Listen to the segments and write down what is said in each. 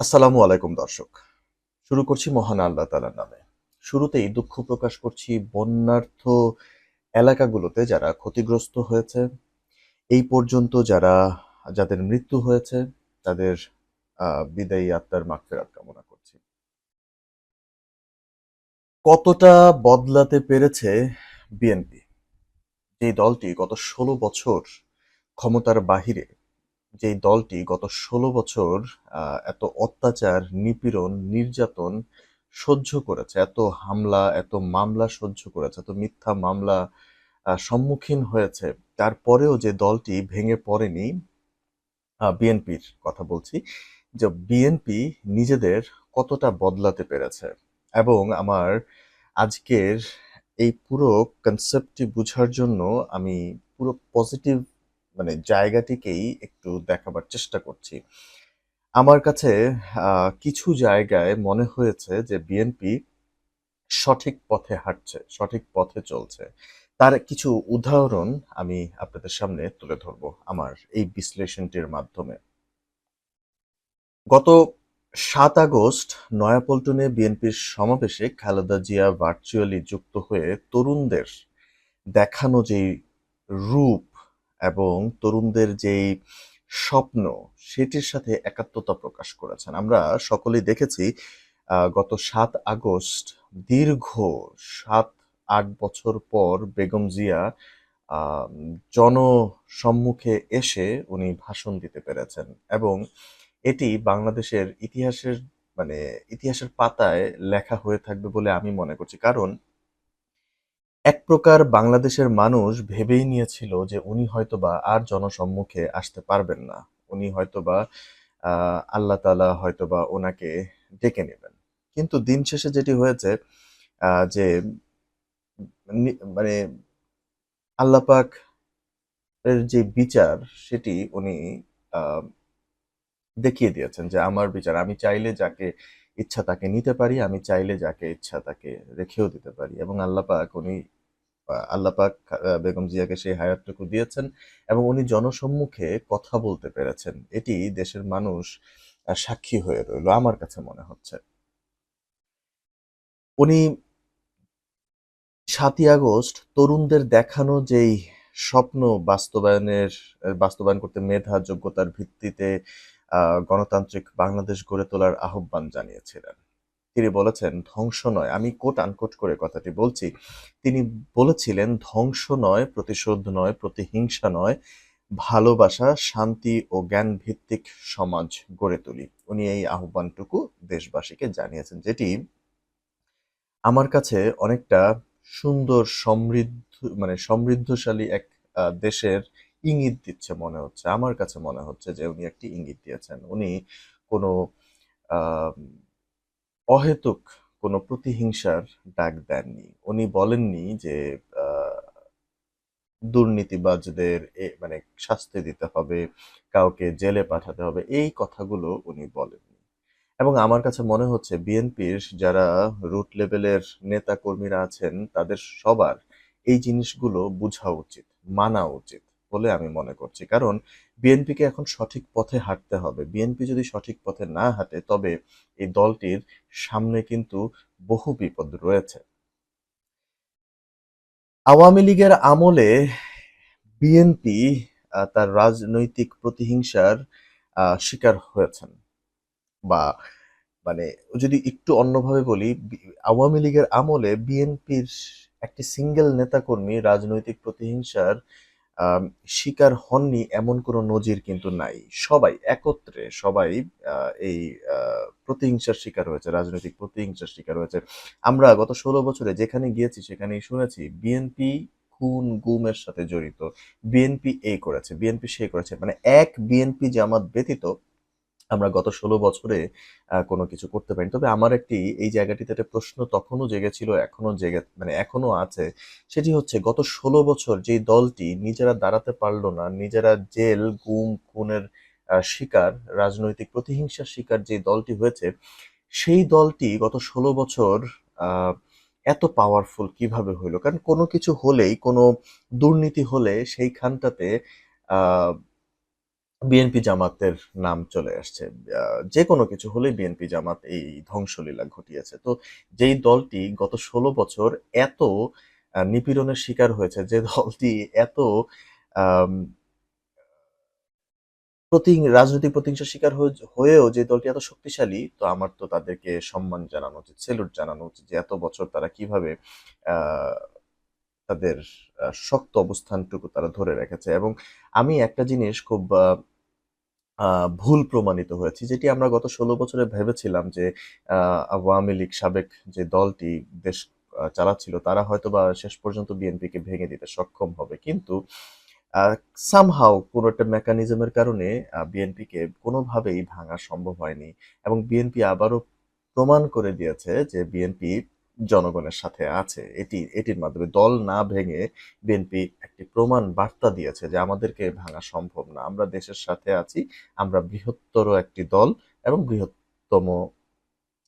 আসসালামু আলাইকুম, দর্শক। শুরু করছি মহান আল্লাহ তালার নামে। শুরুতেই দুঃখ প্রকাশ করছি বন্যার্থ এলাকাগুলোতে যারা ক্ষতিগ্রস্ত হয়েছে। এই পর্যন্ত যারা, যাদের মৃত্যু হয়েছে, তাদের বিদায়ী আত্মার মাগফিরাত কামনা করছি। কতটা বদলাতে পেরেছে বিএনপি? যে দলটি গত ষোলো বছর ক্ষমতার বাহিরে যে দলটি গত ষোলো বছর এত অত্যাচার, নিপীড়ন, নির্যাতন সহ্য করেছে, এত হামলা, এত মামলা সহ্য করেছে, এত মিথ্যা মামলা সম্মুখীন হয়েছে, তারপরেও যে দলটি ভেঙে পড়েনি বিএনপির কথা বলছি, যে বিএনপি নিজেদের কতটা বদলাতে পেরেছে এবং আমার আজকের এই পুরো কনসেপ্টটি বোঝার জন্য আমি পুরো পজিটিভ মানে জায়গাটিকেই একটু দেখাবার চেষ্টা করছি। আমার কাছে কিছু জায়গায় মনে হয়েছে যে বিএনপি সঠিক পথে হাঁটছে, সঠিক পথে চলছে। তার কিছু উদাহরণ আমি আপনাদের সামনে তুলে ধরবো আমার এই বিশ্লেষণটির মাধ্যমে। গত সাত আগস্ট নয়াপল্টনে বিএনপির সমাবেশে খালেদা জিয়া ভার্চুয়ালি যুক্ত হয়ে তরুণদের দেখানো যেই রূপ এবং তরুণদের যেই স্বপ্ন, সেটির সাথে একাত্মতা প্রকাশ করেছেন। আমরা সকলেই দেখেছি গত সাত আগস্ট দীর্ঘ সাত, আট বছর পর বেগম জিয়া জনসম্মুখে এসে উনি ভাষণ দিতে পেরেছেন এবং এটি বাংলাদেশের ইতিহাসের মানে ইতিহাসের পাতায় লেখা হয়ে থাকবে বলে আমি মনে করছি। কারণ এক প্রকার বাংলাদেশের মানুষ ভেবেই নিয়েছিল যে উনি হয়তোবা আর জনসম্মুখে আসতে পারবেন না। উনি হয়তোবা আল্লাহ তাআলা হয়তোবা ওনাকে ডেকে নেবেন। কিন্তু দিন শেষে যেটি হয়েছে যে মানে আল্লাপাক এর যে বিচার, সেটি উনি দেখিয়ে দিয়েছেন যে আমার বিচার, আমি চাইলে যাকে ইচ্ছা তাকে নিতে পারি, আমি চাইলে যাকে ইচ্ছা তাকে রেখেও দিতে পারি। এবং আল্লাপাক উনি আহ, আল্লাহ পাক আহ, বেগম জিয়াকে সেই হায়াতটুকু দিয়েছেন এবং উনি জনসম্মুখে কথা বলতে পেরেছেন। এটি দেশের মানুষ সাক্ষী হয়ে রইল আমার কাছে মনে হচ্ছে। উনি সাতই আগস্ট তরুণদের দেখানো যেই স্বপ্ন বাস্তবায়নের বাস্তবায়ন করতে মেধা যোগ্যতার ভিত্তিতে গণতান্ত্রিক বাংলাদেশ গড়ে তোলার আহ্বান জানিয়েছিলেন। তিনি বলেছেন, ধ্বংস নয়। আমি কোট আনকোট করে কথাটি বলছি। তিনি বলেছিলেন, ধ্বংস নয়, প্রতিশোধ নয়, প্রতিহিংসা নয়, ভালোবাসা, শান্তি ও জ্ঞান ভিত্তিক সমাজ গড়ে তুলি। উনি এই আহ্বানটুকু দেশবাসীকে জানিয়েছেন যেটি আমার কাছে অনেকটা সুন্দর, সমৃদ্ধ মানে সমৃদ্ধশালী এক দেশের ইঙ্গিত দিচ্ছে মনে হচ্ছে। আমার কাছে মনে হচ্ছে যে উনি একটি ইঙ্গিত দিয়েছেন। উনি কোনো অহেতুক কোনো প্রতিহিংসার ডাক দেননি। উনি বলেননি যে দুর্নীতিবাজদের মানে শাস্তি দিতে হবে, কাউকে জেলে পাঠাতে হবে, এই কথাগুলো উনি বলেননি। এবং আমার কাছে মনে হচ্ছে বিএনপির যারা রুট লেভেলের নেতা কর্মীরা আছেন, তাদের সবার এই জিনিসগুলো বোঝা উচিত, মানা উচিত। বলে আমি মনে করছি। কারণ বিএনপিকে এখন সঠিক পথে হাঁটতে হবে। বিএনপি যদি সঠিক পথে না হাঁটে, তবে এই দলটির সামনে কিন্তু বহু বিপদ রয়েছে। আওয়ামী লীগের আমলে বিএনপি তার রাজনৈতিক প্রতিহিংসার শিকার হয়েছেন। বা মানে যদি একটু অন্যভাবে বলি, আওয়ামী লীগের আমলে বিএনপির একটি সিঙ্গেল নেতাকর্মী রাজনৈতিক প্রতিহিংসার শিকার হননি এমন কোনো নজির কিন্তু নাই। সবাই একত্রে সবাই এই প্রতিহিংসার শিকার হয়েছে, রাজনৈতিক প্রতিহিংসার শিকার হয়েছে। আমরা গত ষোলো বছরে যেখানে গিয়েছি সেখানেই শুনেছি বিএনপি খুন গুমের সাথে জড়িত। বিএনপি এ করেছে বিএনপি সে করেছে। মানে এক বিএনপি জামাত ব্যতীত আমরা গত ষোলো বছরে কোনো কিছু করতে পারিনি। তবে আমার একটি, এই জায়গাটিতে একটা প্রশ্ন তখনও জেগেছিল, এখনও জেগে মানে এখনও আছে। সেটি হচ্ছে, গত ষোলো বছর যেই দলটি নিজেরা দাঁড়াতে পারল না, নিজেরা জেল, গুম, খুনের শিকার, রাজনৈতিক প্রতিহিংসার শিকার যে দলটি হয়েছে, সেই দলটি গত ষোলো বছর এত পাওয়ারফুল কীভাবে হইল? কারণ কোনো কিছু হলেই, কোনো দুর্নীতি হলে সেইখানটাতে বিএনপি জামাতের নাম চলে আসছে। যে কোনো কিছু হলেই বিএনপি জামাত এই ধ্বংসলীলা ঘটিয়েছে। তো যেই দলটি গত ষোলো বছর এত নিপীড়নের শিকার হয়েছে যে দলটি এত প্রতি রাজনৈতিক প্রতিহিংসার শিকার হয়ে- হয়েও যে দলটি এত শক্তিশালী তো আমার তো তাদেরকে সম্মান জানানো উচিত সেলুট জানানো উচিত যে এত বছর তারা কীভাবে আহ, তাদের শক্ত অবস্থানটুকু তারা ধরে রেখেছে এবং আমি একটা জিনিস খুব ভুল প্রমাণিত হয়েছে, যেটি আমরা গত ষোলো বছরে ভেবেছিলাম যে আওয়ামী লীগ সাবেক যে দলটি দেশ চালাচ্ছিল, তারা হয়তো বা শেষ পর্যন্ত বিএনপিকে ভেঙে দিতে সক্ষম হবে। কিন্তু সামহাও কোনো একটা মেকানিজমের কারণে বিএনপিকে কোনোভাবেই ভাঙা সম্ভব হয়নি এবং বিএনপি আবারও প্রমাণ করে দিয়েছে যে বিএনপি জনগণের সাথে আছে। এটি, এটির মাধ্যমে দল না ভেঙে বিএনপি একটি প্রমাণ বার্তা দিয়েছে যে আমাদেরকে ভাঙা সম্ভব না। আমরা দেশের সাথে আছি, আমরা বৃহত্তর একটি দল এবং বৃহত্তম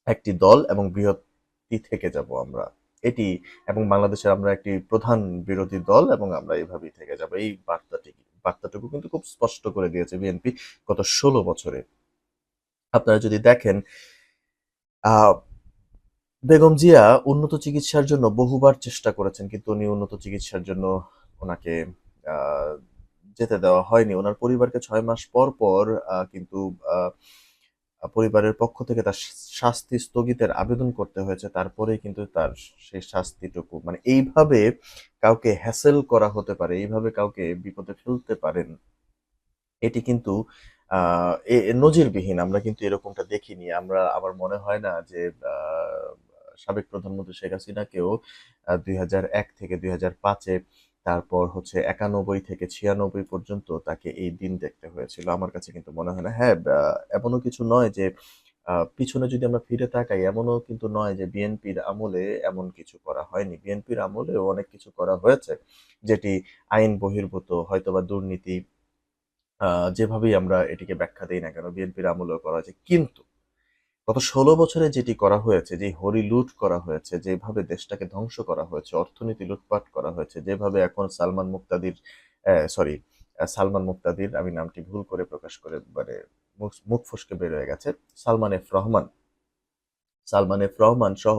একটি দল এবং বৃহত্তি থেকে যাব আমরা। এটি এবং বাংলাদেশের আমরা একটি প্রধান বিরোধী দল এবং আমরা এইভাবেই থেকে যাব। এই বার্তাটি, বার্তাটুকু কিন্তু খুব স্পষ্ট করে দিয়েছে বিএনপি গত ষোলো বছরে। আপনারা যদি দেখেন, আহ বেগম জিয়া উন্নত চিকিৎসার জন্য বহুবার চেষ্টা করেছেন, কিন্তু উনি উন্নত চিকিৎসার জন্য ওনাকে যেতে দেওয়া হয়নি। ওনার পরিবারকে ছয় মাস পর পর কিন্তু পরিবারের পক্ষ থেকে তার শাস্তি স্থগিতের আবেদন করতে হয়েছে। তারপরেই কিন্তু তার সেই শাস্তিটুকু মানে এইভাবে কাউকে হ্যাসেল করা হতে পারে, এইভাবে কাউকে বিপদে ফেলতে পারেন, এটি কিন্তু নজিরবিহীন। আমরা কিন্তু এরকমটা দেখিনি। আমরা, আমার মনে হয় না যে সাবেক প্রধানমন্ত্রী শেখ হাসিনাকেও দুই হাজার এক থেকে দুই পাঁচে, তারপর হচ্ছে একানব্বই থেকে ছিয়ানব্বই পর্যন্ত তাকে এই দিন দেখতে হয়েছিল। আমার কাছে কিন্তু মনে হয় না। হ্যাঁ এমনও কিছু নয় যে পিছনে যদি আমরা ফিরে তাকাই, এমনও কিন্তু নয় যে বিএনপির আমলে এমন কিছু করা হয়নি। বিএনপির আমলেও অনেক কিছু করা হয়েছে, যেটি আইন বহির্ভূত, হয়তোবা দুর্নীতি যেভাবেই আমরা এটিকে ব্যাখ্যা দিই না কেন, বিএনপির আমলেও করা হয়েছে। কিন্তু গত ষোলো বছরে যেটি করা হয়েছে যে হরি লুট করা হয়েছে, যেভাবে দেশটাকে ধ্বংস করা হয়েছে, অর্থনীতি লুটপাট করা হয়েছে, যেভাবে এখন সালমান মুক্তাদির সরি সালমান মুক্তাদির, আমি নামটি ভুল করে প্রকাশ করে মানে মুখ- ফসকে বের হয়ে গেছে, সালমান এফ রহমান সালমান এফ রহমান সহ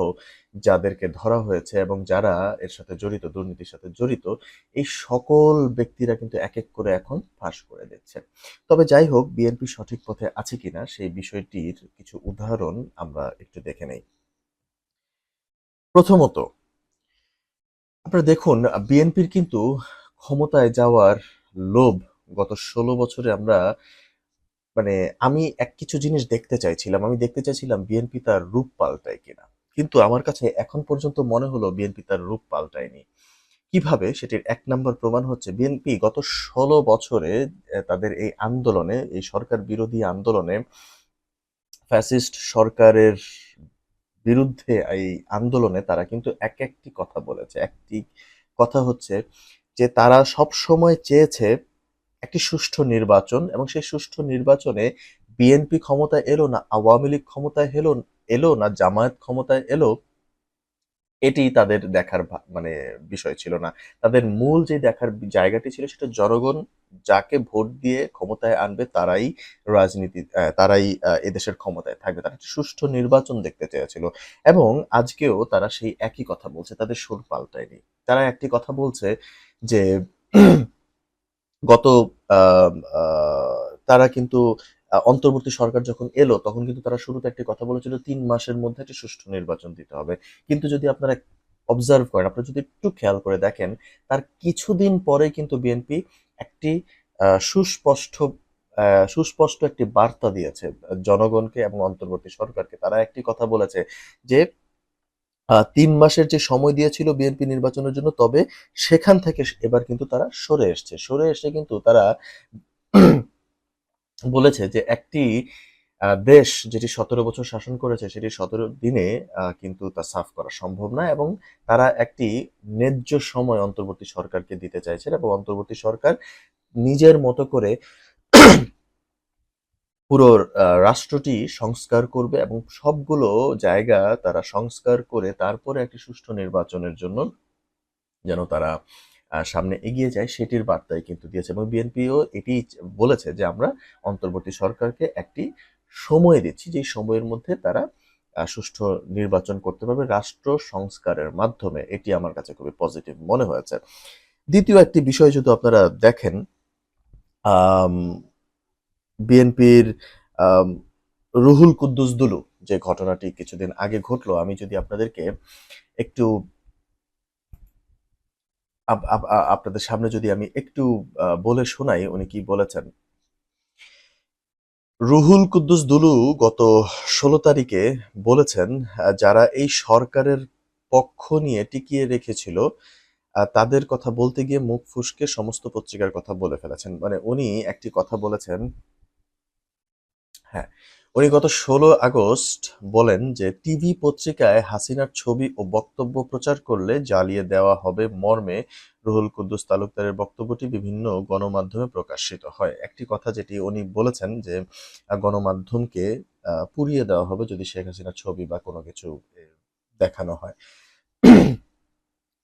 যাদেরকে ধরা হয়েছে এবং যারা এর সাথে জড়িত, দুর্নীতির সাথে জড়িত, এই সকল ব্যক্তিরা কিন্তু এক এক করে এখন ফাঁস করে দিচ্ছে। তবে যাই হোক, বিএনপি সঠিক পথে আছে কিনা সেই বিষয়টির কিছু উদাহরণ আমরা একটু দেখে নেই। প্রথমত, আপনারা দেখুন, বিএনপির কিন্তু ক্ষমতায় যাওয়ার লোভ গত ষোলো বছরে আমরা মানে আমি এক কিছু জিনিস দেখতে চাইছিলাম। আমি দেখতে চাইছিলাম বিএনপি তার রূপ পাল্টায় কিনা। কিন্তু আমার কাছে এখন পর্যন্ত মনে হলো বিএনপি তার রূপ পাল্টায়নি। কীভাবে? সেটির এক নম্বর প্রমাণ হচ্ছে বিএনপি গত ষোলো বছরে তাদের এই আন্দোলনে, এই সরকার বিরোধী আন্দোলনে ফ্যাসিস্ট সরকারের বিরুদ্ধে এই আন্দোলনে তারা কিন্তু এক একটি কথা বলেছে। একটি কথা হচ্ছে যে তারা সব সময় চেয়েছে একটি সুষ্ঠু নির্বাচন এবং সেই সুষ্ঠু নির্বাচনে বিএনপি ক্ষমতায় এলো না, আওয়ামী লীগ ক্ষমতায় এলো এলো না, জামায়াত ক্ষমতায় এলো, এটি তাদের দেখার মানে বিষয় ছিল না। তাদের মূল যে দেখার জায়গাটি ছিল সেটা জনগণ যাকে ভোট দিয়ে ক্ষমতায় আনবে তারাই রাজনীতি তারাই এদেশের ক্ষমতায় থাকবে। তারা সুষ্ঠু নির্বাচন দেখতে চেয়েছিল এবং আজকেও তারা সেই একই কথা বলছে, তাদের সুর পাল্টায়নি। তারা একটি কথা বলছে যে গত তারা কিন্তু অন্তর্বর্তী সরকার যখন এলো, তখন কিন্তু তারা শুরুতে একটি কথা বলেছিল, তিন মাসের মধ্যে একটি সুষ্ঠু নির্বাচন দিতে হবে। কিন্তু যদি আপনারা অবজার্ভ করেন, আপনারা যদি একটু খেয়াল করে দেখেন, তার কিছুদিন পরে কিন্তু বিএনপি একটি সুস্পষ্ট সুস্পষ্ট একটি বার্তা দিয়েছে। জনগণকে এবং অন্তর্বর্তী সরকারকে। তারা একটি কথা বলেছে যে তিন মাসের যে সময় দিয়েছিল বিএনপি নির্বাচনের জন্য, তবে সেখান থেকে এবার কিন্তু তারা সরে এসছে। সরে এসে কিন্তু তারা বলেছে যে একটি দেশ যেটি সতেরো বছর শাসন করেছে, সেটি সতেরো দিনে কিন্তু তা সাফ করা সম্ভব না এবং তারা একটি ন্যায্য সময় অন্তর্বর্তী সরকারকে দিতে চাইছেন এবং অন্তর্বর্তী সরকার নিজের মতো করে পুরো রাষ্ট্রটি সংস্কার করবে এবং সবগুলো জায়গা তারা সংস্কার করে তারপরে একটি সুষ্ঠু নির্বাচনের জন্য যেন তারা সামনে এগিয়ে যায় সেটির বার্তাই কিন্তু দিয়েছে। এবং বিএনপিও এটি বলেছে যে আমরা অন্তর্বর্তী সরকারকে একটি সময় দিচ্ছি যে সময়ের মধ্যে তারা সুষ্ঠু নির্বাচন করতে পারবে রাষ্ট্র সংস্কারের মাধ্যমে। এটি আমার কাছে খুবই পজিটিভ মনে হয়েছে। দ্বিতীয় একটি বিষয় যদি আপনারা দেখেন বিএনপির রুহুল কুদ্দুস দুলু, যে ঘটনাটি কিছুদিন আগে ঘটলো, আমি যদি আপনাদেরকে একটু আপনাদের সামনে যদি আমি একটু বলে শোনাই, উনি কি বলেছেন? রুহুল কুদ্দুস দুলু গত ষোলো তারিখে বলেছেন যারা এই সরকারের পক্ষ নিয়ে টিকিয়ে রেখেছিল তাদের কথা বলতে গিয়ে মুখ ফুসকে সমস্ত পত্রিকার কথা বলে ফেলেছেন। মানে উনি একটি কথা বলেছেন হ্যাঁ উনি গত ষোলো আগস্ট বলেন যে টিভি পত্রিকায় হাসিনার ছবি ও বক্তব্য প্রচার করলে জ্বালিয়ে দেওয়া হবে মর্মে। রুহুল কুদ্দুস তালুকদারের বক্তব্যটি বিভিন্ন গণমাধ্যমে প্রকাশিত হয়। একটি কথা যেটি উনি বলেছেন যে গণমাধ্যমকে পুড়িয়ে দেওয়া হবে যদি শেখ হাসিনার ছবি বা কোনো কিছু দেখানো হয়।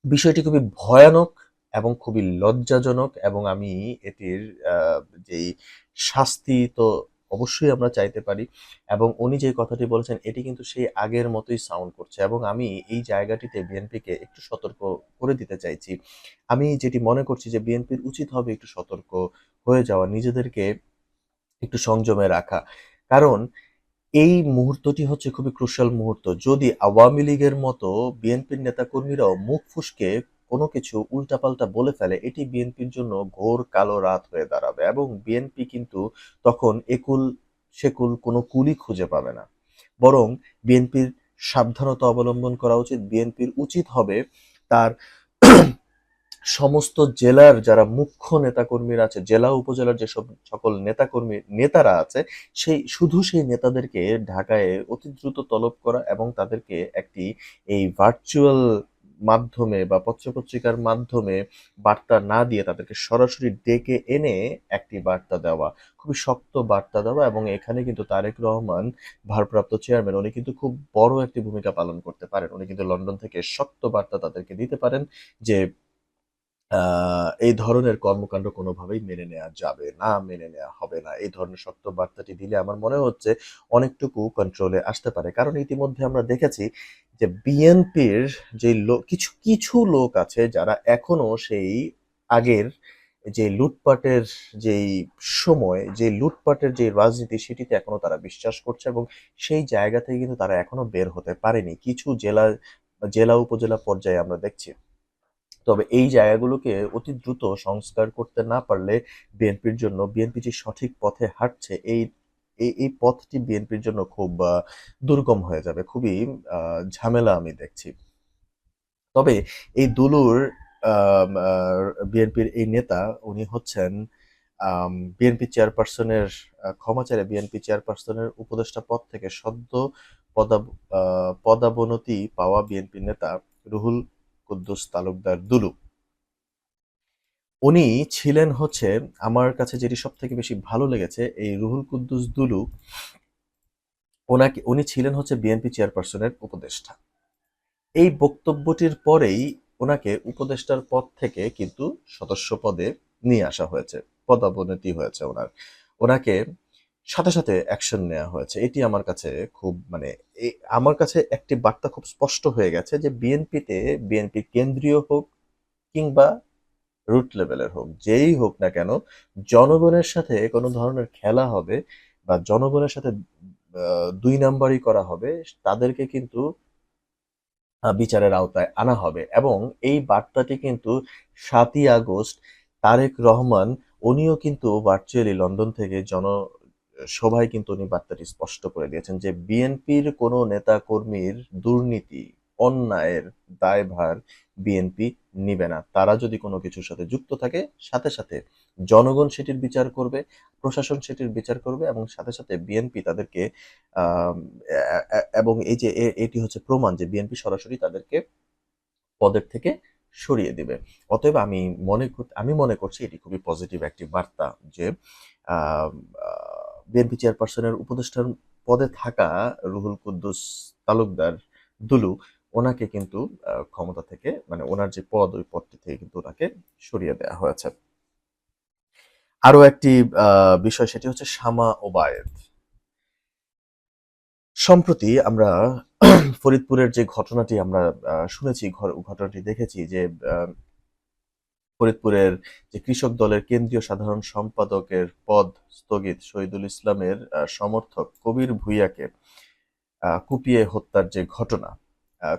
বিষয়টি খুবই ভয়ানক এবং খুবই লজ্জাজনক এবং আমি এটির যেই শাস্তি তো অবশ্যই আমরা চাইতে পারি। এবং উনি যে কথাটি বলেছেন, এটি কিন্তু সেই আগের মতোই সাউন্ড করছে। এবং আমি এই জায়গাটিতে বিএনপিকে একটু সতর্ক করে দিতে চাইছি। আমি যেটি মনে করছি যে বিএনপির উচিত হবে একটু সতর্ক হয়ে যাওয়া, নিজেদেরকে একটু সংযমে রাখা। কারণ এই মুহূর্তটি হচ্ছে খুবই ক্রুশাল মুহূর্ত। যদি আওয়ামী লীগের মতো বিএনপির নেতাকর্মীরাও মুখ ফুসকে কোনো কিছু উল্টাপাল্টা বলে ফেলে, এটি বিএনপির জন্য ঘোর কালো রাত হয়ে দাঁড়াবে এবং বিএনপি কিন্তু তখন একুল সেকুল কোনো কুলই খুঁজে পাবে না। বরং বিএনপির সাবধানতা অবলম্বন করা উচিত। বিএনপির উচিত হবে তার সমস্ত জেলার যারা মুখ্য নেতাকর্মীরা আছে, জেলা উপজেলার যেসব সকল নেতাকর্মী, নেতারা আছে, সেই, শুধু সেই নেতাদেরকে ঢাকায় অতি দ্রুত তলব করা এবং তাদেরকে একটি এই ভার্চুয়াল মাধ্যমে বা পত্রপত্রিকার মাধ্যমে বার্তা না দিয়ে তাদেরকে সরাসরি ডেকে এনে একটি বার্তা দেওয়া, খুবই শক্ত বার্তা দেওয়া এবং এখানে কিন্তু তারেক রহমান, ভারপ্রাপ্ত চেয়ারম্যান, উনি কিন্তু খুব বড় একটি ভূমিকা পালন করতে পারেন। উনি কিন্তু লন্ডন থেকে শক্ত বার্তা তাদেরকে দিতে পারেন যে এই ধরনের কর্মকাণ্ড কোনোভাবেই মেনে নেওয়া যাবে না, মেনে নেওয়া হবে না। এই ধরনের শক্ত বার্তাটি দিলে আমার মনে হচ্ছে অনেকটুকু কন্ট্রোলে আসতে পারে। কারণ ইতিমধ্যে আমরা দেখেছি যে বিএনপির যে লোক কিছু কিছু লোক আছে যারা এখনও সেই আগের যে লুটপাটের যেই সময়, যে লুটপাটের যে রাজনীতি সেটিতে এখনও তারা বিশ্বাস করছে এবং সেই জায়গা থেকে কিন্তু তারা এখনও বের হতে পারেনি। কিছু জেলা জেলা, উপজেলা পর্যায়ে আমরা দেখছি। তবে এই জায়গাগুলোকে অতি দ্রুত সংস্কার করতে না পারলে বিএনপির জন্য বিএনপি যে সঠিক পথে হাঁটছে এই এই এই পথটি বিএনপির জন্য খুব দুর্গম হয়ে যাবে। খুবই ঝামেলা আমি দেখছি। তবে এই দুলুর বিএনপির এই নেতা উনি হচ্ছেন বিএনপি চেয়ারপারসনের আহ, ক্ষমা চাইলে বিএনপি চেয়ারপারসনের উপদেষ্টা পদ থেকে সদ্য পদাবনতি পাওয়া বিএনপি নেতা রুহুল কুদ্দুস তালুকদার দুলু। উনি ছিলেন হচ্ছে আমার কাছে যেটি সব থেকে বেশি ভালো লেগেছে, এই রুহুল কুদ্দুস দুলু, ওনাকে, উনি ছিলেন হচ্ছে বিএনপি চেয়ারপারসনের উপদেষ্টা। এই বক্তব্যটির পরেই ওনাকে উপদেষ্টার পদ থেকে কিন্তু সদস্য পদে নিয়ে আসা হয়েছে, পদাবনতি হয়েছে ওনার। ওনাকে সাথে সাথে অ্যাকশন নেওয়া হয়েছে। এটি আমার কাছে খুব মানে আমার কাছে একটি বার্তা খুব স্পষ্ট হয়ে গেছে যে বিএনপিতে বিএনপি কেন্দ্রীয় হোক কিংবা রুট লেভেলের হোক, যেই হোক না কেন, জনগণের সাথে কোনো ধরনের খেলা হবে বা জনগণের সাথে দুই নাম্বারই করা হবে, তাদেরকে কিন্তু বিচারের আওতায় আনা হবে। এবং এই বার্তাটি কিন্তু সাতই আগস্ট তারেক রহমান, উনিও কিন্তু ভার্চুয়ালি লন্ডন থেকে জন সভায় কিন্তু উনি বার্তাটি স্পষ্ট করে দিয়েছেন যে বিএনপির কোনো নেতা কর্মীর দুর্নীতি, অন্যায়ের দায়ভার বিএনপি নিবে না। তারা যদি কোনো কিছুর সাথে যুক্ত থাকে, সাথে সাথে জনগণ সেটির বিচার করবে, প্রশাসন সেটির বিচার করবে এবং সাথে সাথে বিএনপি তাদেরকে এবং এই যে এটি হচ্ছে প্রমাণ যে বিএনপি সরাসরি তাদেরকে পদের থেকে সরিয়ে দিবে। অতএব আমি মনে আমি মনে করছি এটি খুবই পজিটিভ একটি বার্তা যে বিএনপি চেয়ারপারসনের উপদেষ্টার পদে থাকা রুহুল কুদ্দুস তালুকদার দুলু, ওনাকে কিন্তু ক্ষমতা থেকে মানে ওনার যে পদ, ওই পদটি থেকে কিন্তু ওনাকে সরিয়ে দেওয়া হয়েছে। আরও একটি বিষয় সেটি হচ্ছে শামা ওবায়েদ। সম্প্রতি আমরা ফরিদপুরের যে ঘটনাটি আমরা শুনেছি ঘটনাটি দেখেছি যে ফরিদপুরের যে কৃষক দলের কেন্দ্রীয় সাধারণ সম্পাদকের পদ স্থগিত শহীদুল ইসলামের সমর্থক কবির ভুইয়াকে কুপিয়ে হত্যার যে ঘটনা।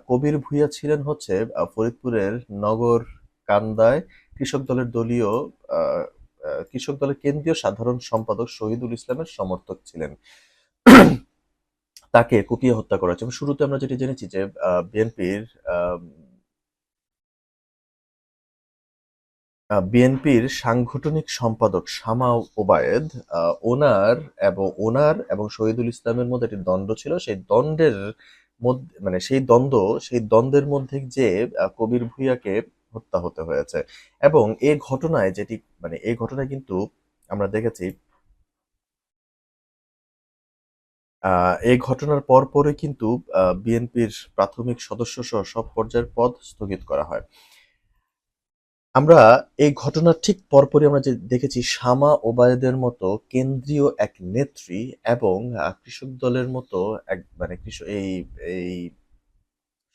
কবির ভুইয়া ছিলেন হচ্ছে ফরিদপুরের নগর কান্দায় কৃষক দলের দলীয় কৃষক দলের কেন্দ্রীয় সাধারণ সম্পাদক শহীদুল ইসলামের সমর্থক ছিলেন। তাকে কুপিয়ে হত্যা করা হয়েছে। শুরুতে আমরা যেটি জেনেছি যে বিএনপির বিএনপির সাংগঠনিক সম্পাদক শামা ওবায়েদ ওনার এবং ওনার এবং শহীদুল ইসলামের মধ্যে একটি দ্বন্দ্ব ছিল। সেই দ্বন্দ্বের মধ্যে মানে সেই দ্বন্দ্ব, সেই দ্বন্দ্বের মধ্যে যে কবির ভুইয়াকে হত্যা হতে হয়েছে। এবং এই ঘটনায় যেটি মানে এই ঘটনায় কিন্তু আমরা দেখেছি এই ঘটনার পরপরই কিন্তু বিএনপির প্রাথমিক সদস্য সহ সব পর্যায়ের পদ স্থগিত করা হয়। আমরা এই ঘটনার ঠিক পরপরই আমরা যে দেখেছি, শামা ওবায়দের মতো কেন্দ্রীয় এক নেত্রী এবং কৃষক দলের মতো এক মানে কৃষক এই এই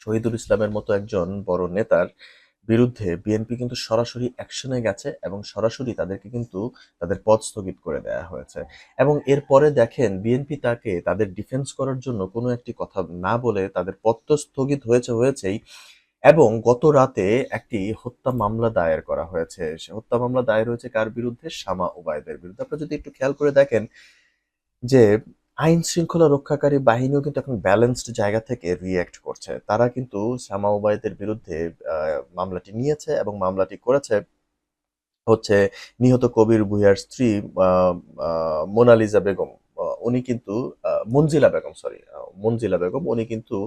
শহীদুল ইসলামের মতো একজন বড় নেতার বিরুদ্ধে বিএনপি কিন্তু সরাসরি অ্যাকশনে গেছে এবং সরাসরি তাদেরকে কিন্তু তাদের পদ স্থগিত করে দেওয়া হয়েছে। এবং এরপরে দেখেন বিএনপি তাকে তাদের ডিফেন্স করার জন্য কোনো একটি কথা না বলে তাদের পদ তো স্থগিত হয়েছে, হয়েছেই। এবং গত রাতে একটি হত্যা মামলা দায়ের করা হয়েছে। হত্যা মামলা দায়ের হয়েছে কার বিরুদ্ধে? শামা ওবায়দের বিরুদ্ধে। আপনারা যদি একটু খেয়াল করে দেখেন যে আইন শৃঙ্খলা রক্ষাকারী বাহিনীও কিন্তু এখন ব্যালেন্সড জায়গা থেকে রিয়্যাক্ট করছে। তারা কিন্তু শামা ওবায়দের বিরুদ্ধে মামলাটি নিয়েছে এবং মামলাটি করেছে হচ্ছে নিহত কবির ভুইয়ার স্ত্রী মোনালিজা বেগম। উনি কিন্তু মঞ্জিলা বেগম সরি মঞ্জিলা বেগম। উনি কিন্তু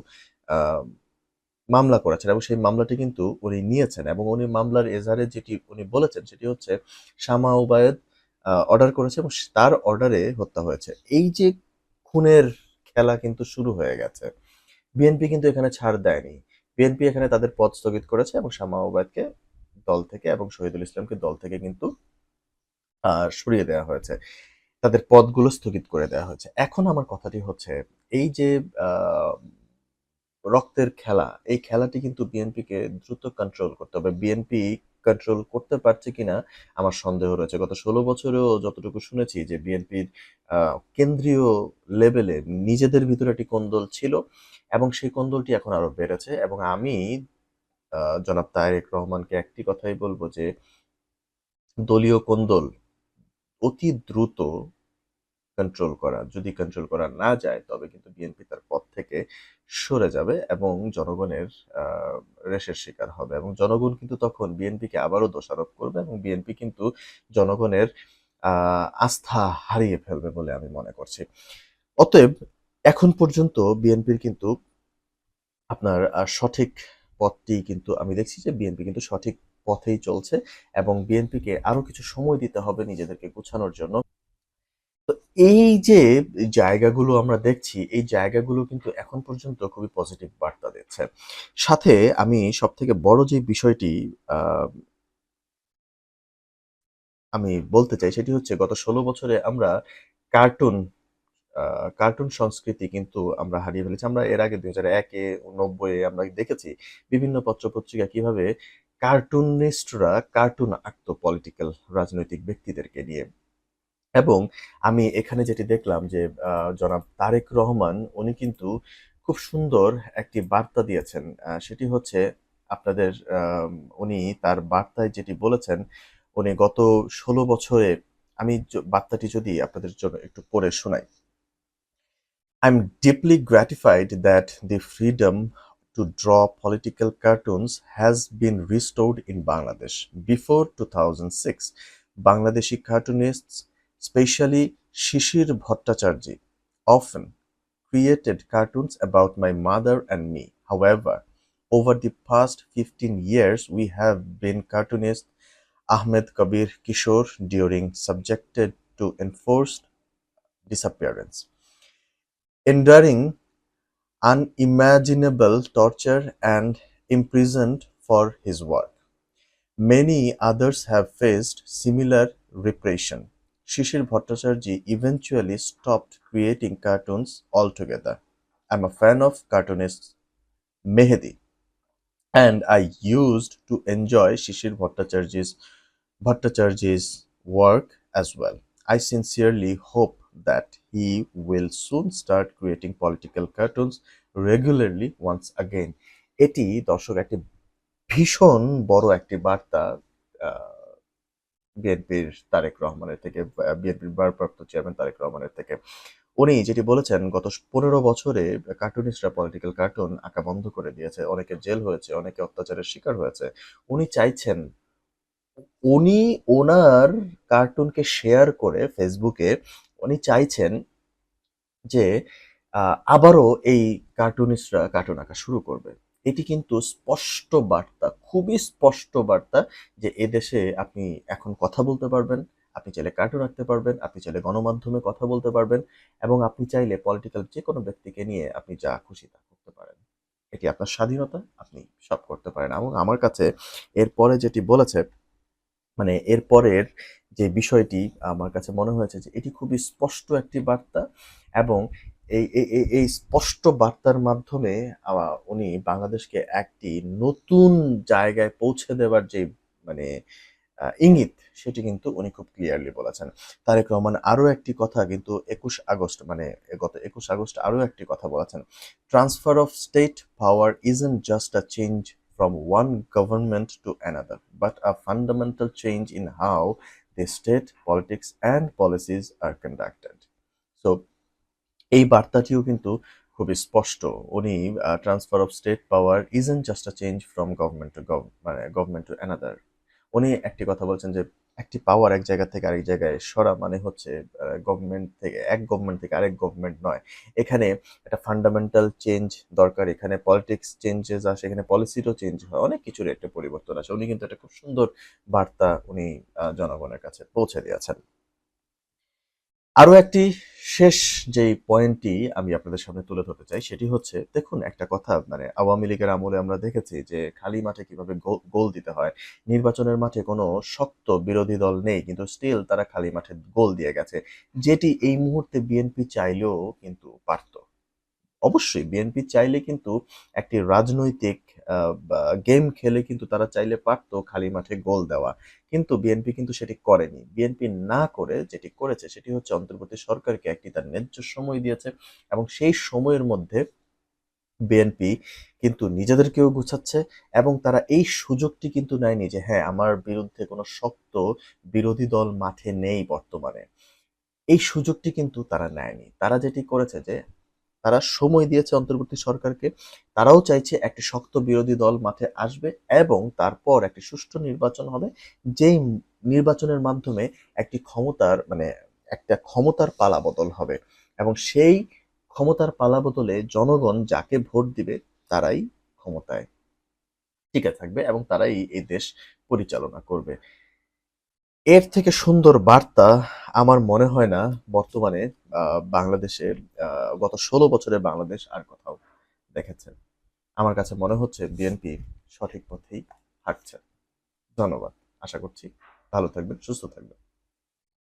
মামলা করেছেন এবং সেই মামলাটি কিন্তু উনি নিয়েছেন এবং উনি মামলার এজাহারে যেটি উনি বলেছেন সেটি হচ্ছে শামা ওবায়দ অর্ডার করেছে এবং তার অর্ডারে হত্যা হয়েছে। এই যে খুনের খেলা কিন্তু শুরু হয়ে গেছে। বিএনপি কিন্তু এখানে ছাড় দেয়নি। বিএনপি এখানে তাদের পদ স্থগিত করেছে এবং শামা ওবায়দকে দল থেকে এবং শহীদুল ইসলামকে দল থেকে কিন্তু সরিয়ে দেওয়া হয়েছে। তাদের পদগুলো স্থগিত করে দেওয়া হয়েছে। এখন আমার কথাটি হচ্ছে, এই যে রক্তের খেলা, এই খেলাটি কিন্তু বিএনপিকে দ্রুত কন্ট্রোল করতে হবে। বিএনপি কন্ট্রোল করতে পারছে কিনা আমার সন্দেহ রয়েছে। গত ষোলো বছরেও যতটুকু শুনেছি যে বিএনপির কেন্দ্রীয় লেভেলে নিজেদের ভিতরে একটি কোন্দল ছিল এবং সেই কোন্দলটি এখন আরও বেড়েছে এবং আমি জনাব তারেক রহমানকে একটি কথাই বলব যে দলীয় কোন্দল অতি দ্রুত কন্ট্রোল করা। যদি কন্ট্রোল করা না যায়, তবে কিন্তু বিএনপি তার পথ থেকে সরে যাবে এবং জনগণের রেশের শিকার হবে এবং জনগণ কিন্তু তখন বিএনপিকে আবারও দোষারোপ করবে এবং বিএনপি কিন্তু জনগণের আস্থা হারিয়ে ফেলবে বলে আমি মনে করছি। অতএব এখন পর্যন্ত বিএনপির কিন্তু আপনার সঠিক পথটি কিন্তু আমি দেখছি যে বিএনপি কিন্তু সঠিক পথেই চলছে এবং বিএনপিকে আরও কিছু সময় দিতে হবে নিজেদেরকে গুছানোর জন্য। তো এই যে জায়গাগুলো আমরা দেখছি, এই জায়গাগুলো কিন্তু এখন পর্যন্ত খুবই পজিটিভ বার্তা দিচ্ছে। সাথে আমি সব থেকে বড় যে বিষয়টি আমি বলতে চাই সেটি হচ্ছে গত ষোলো বছরে আমরা কার্টুন কার্টুন সংস্কৃতি কিন্তু আমরা হারিয়ে ফেলেছি। আমরা এর আগে দুই হাজার একে নব্বই আমরা দেখেছি বিভিন্ন পত্রপত্রিকা কীভাবে কার্টুনিস্টরা কার্টুন আঁকত পলিটিক্যাল রাজনৈতিক ব্যক্তিদেরকে নিয়ে। এবং আমি এখানে যেটি দেখলাম যে জনাব তারেক রহমান উনি কিন্তু খুব সুন্দর একটি বার্তা দিয়েছেন সেটি হচ্ছে আপনাদের উনি তার বার্তায় যেটি বলেছেন উনি গত ষোলো বছরে আমি বার্তাটি যদি আপনাদের জন্য একটু পড়ে শোনাই I'm deeply gratified that the freedom to draw political cartoons has been restored in Bangladesh. Before 2006, Bangladeshi cartoonists, especially Shishir Bhattacharjee, often created cartoons about my mother and me. However, over the past 15 years, we have been cartoonist Ahmed Kabir Kishore during subjected to enforced disappearance. Enduring unimaginable torture and imprisoned for his work. Many others have faced similar repression. Shishir Bhattacharjee eventually stopped creating cartoons altogether. I'm a fan of cartoonist Mehdi, and I used to enjoy Shishir Bhattacharjee's Bhattacharjee's work as well. I sincerely hope that he will soon start creating political cartoons regularly once again. এটি দর্শক একটি ভীষণ বড় একটি বার্তা বিএনপির তারেক রহমানের থেকে বিএনপির ভারপ্রাপ্ত চেয়ারম্যান তারেক রহমানের থেকে। উনি যেটি বলেছেন, গত পনেরো বছরে কার্টুনিস্টরা পলিটিক্যাল কার্টুন আঁকা বন্ধ করে দিয়েছে। অনেকে জেল হয়েছে, অনেকে অত্যাচারের শিকার হয়েছে। উনি চাইছেন, উনি ওনার কার্টুনকে শেয়ার করে ফেসবুকে উনি চাইছেন যে আবারও এই কার্টুনিস্টরা কার্টুন আঁকা শুরু করবে। এটি কিন্তু স্পষ্ট বার্তা, খুবই স্পষ্ট বার্তা যে এদেশে আপনি এখন কথা বলতে পারবেন, আপনি চাইলে কার্টুন রাখতে পারবেন, আপনি চাইলে গণমাধ্যমে কথা বলতে পারবেন এবং আপনি চাইলে পলিটিক্যাল যে কোনো ব্যক্তিকে নিয়ে আপনি যা খুশি তা করতে পারেন। এটি আপনার স্বাধীনতা, আপনি সব করতে পারেন এবং আমার কাছে এরপরে যেটি বলেছে মানে এরপরের যে বিষয়টি আমার কাছে মনে হয়েছে যে এটি খুবই স্পষ্ট একটি বার্তা এবং এই এই- এই- স্পষ্ট বার্তার মাধ্যমে উনি বাংলাদেশকে একটি নতুন জায়গায় পৌঁছে দেওয়ার যে মানে ইঙ্গিত সেটি কিন্তু উনি খুব ক্লিয়ারলি বলেছেন তারেক রহমান আরও একটি কথা কিন্তু একুশ আগস্ট মানে গত একুশ আগস্ট আরও একটি কথা বলেছেন transfer of state power isn't just a change from one government to another, but a fundamental change in how the state politics and policies are conducted. So, এই বার্তাটিও কিন্তু খুবই স্পষ্ট। উনি transfer of state power isn't just a change from government to মানে government to another উনি একটি কথা বলছেন যে, একটি পাওয়ার এক জায়গা থেকে আরেক জায়গায় সরা মানে হচ্ছে গভর্নমেন্ট থেকে, এক গভর্নমেন্ট থেকে আরেক গভর্নমেন্ট নয়। এখানে একটা ফান্ডামেন্টাল চেঞ্জ দরকার। এখানে পলিটিক্স চেঞ্জেস আসে, এখানে পলিসিরও চেঞ্জ হয়। অনেক কিছুর একটা পরিবর্তন আসে। উনি কিন্তু একটা খুব সুন্দর বার্তা উনি জনগণের কাছে পৌঁছে দিয়েছেন। আরও একটি শেষ যেই পয়েন্টটি আমি আপনাদের সামনে তুলে ধরতে চাই, সেটি হচ্ছে, দেখুন একটা কথা মানে আওয়ামী লীগের আমলে আমরা দেখেছি যে খালি মাঠে কীভাবে গোল দিতে হয়। নির্বাচনের মাঠে কোনো শক্ত বিরোধী দল নেই, কিন্তু স্টিল তারা খালি মাঠে গোল দিয়ে গেছে। যেটি এই মুহূর্তে বিএনপি চাইলেও কিন্তু পারত। অবশ্যই বিএনপি চাইলে কিন্তু একটি রাজনৈতিক গেম খেলে কিন্তু তারা চাইলে পারতো খালি মাঠে গোল দেওয়া। কিন্তু বিএনপি কিন্তু সেটি করেনি। বিএনপি না করে যেটি করেছে সেটি হচ্ছে অন্তর্বর্তী সরকারকে একটি তার ন্যায্য সময় দিয়েছে এবং সেই সময়ের মধ্যে বিএনপি কিন্তু নিজেদেরকেও গুছাচ্ছে এবং তারা এই সুযোগটি কিন্তু নেয়নি যে হ্যাঁ আমার বিরুদ্ধে কোনো শক্ত বিরোধী দল মাঠে নেই বর্তমানে। এই সুযোগটি কিন্তু তারা নেয়নি। তারা যেটি করেছে যে তারা সময় দিয়েছে অন্তর্বর্তী সরকারকে। তারাও চাইছে একটি শক্ত বিরোধী দল মাঠে আসবে এবং তারপর একটি সুষ্ঠু নির্বাচন হবে। যেই নির্বাচনের মাধ্যমে একটি ক্ষমতার মানে একটা ক্ষমতার পালা বদল হবে এবং সেই ক্ষমতার পালা বদলে জনগণ যাকে ভোট দিবে তারাই ক্ষমতায় টিকে থাকবে এবং তারাই এই দেশ পরিচালনা করবে। এর থেকে সুন্দর বার্তা আমার মনে হয় না বর্তমানে বাংলাদেশে গত ষোলো বছরে বাংলাদেশ আর কোথাও দেখেছে। আমার কাছে মনে হচ্ছে বিএনপি সঠিক পথেই হাঁটছে। ধন্যবাদ। আশা করছি ভালো থাকবেন, সুস্থ থাকবেন।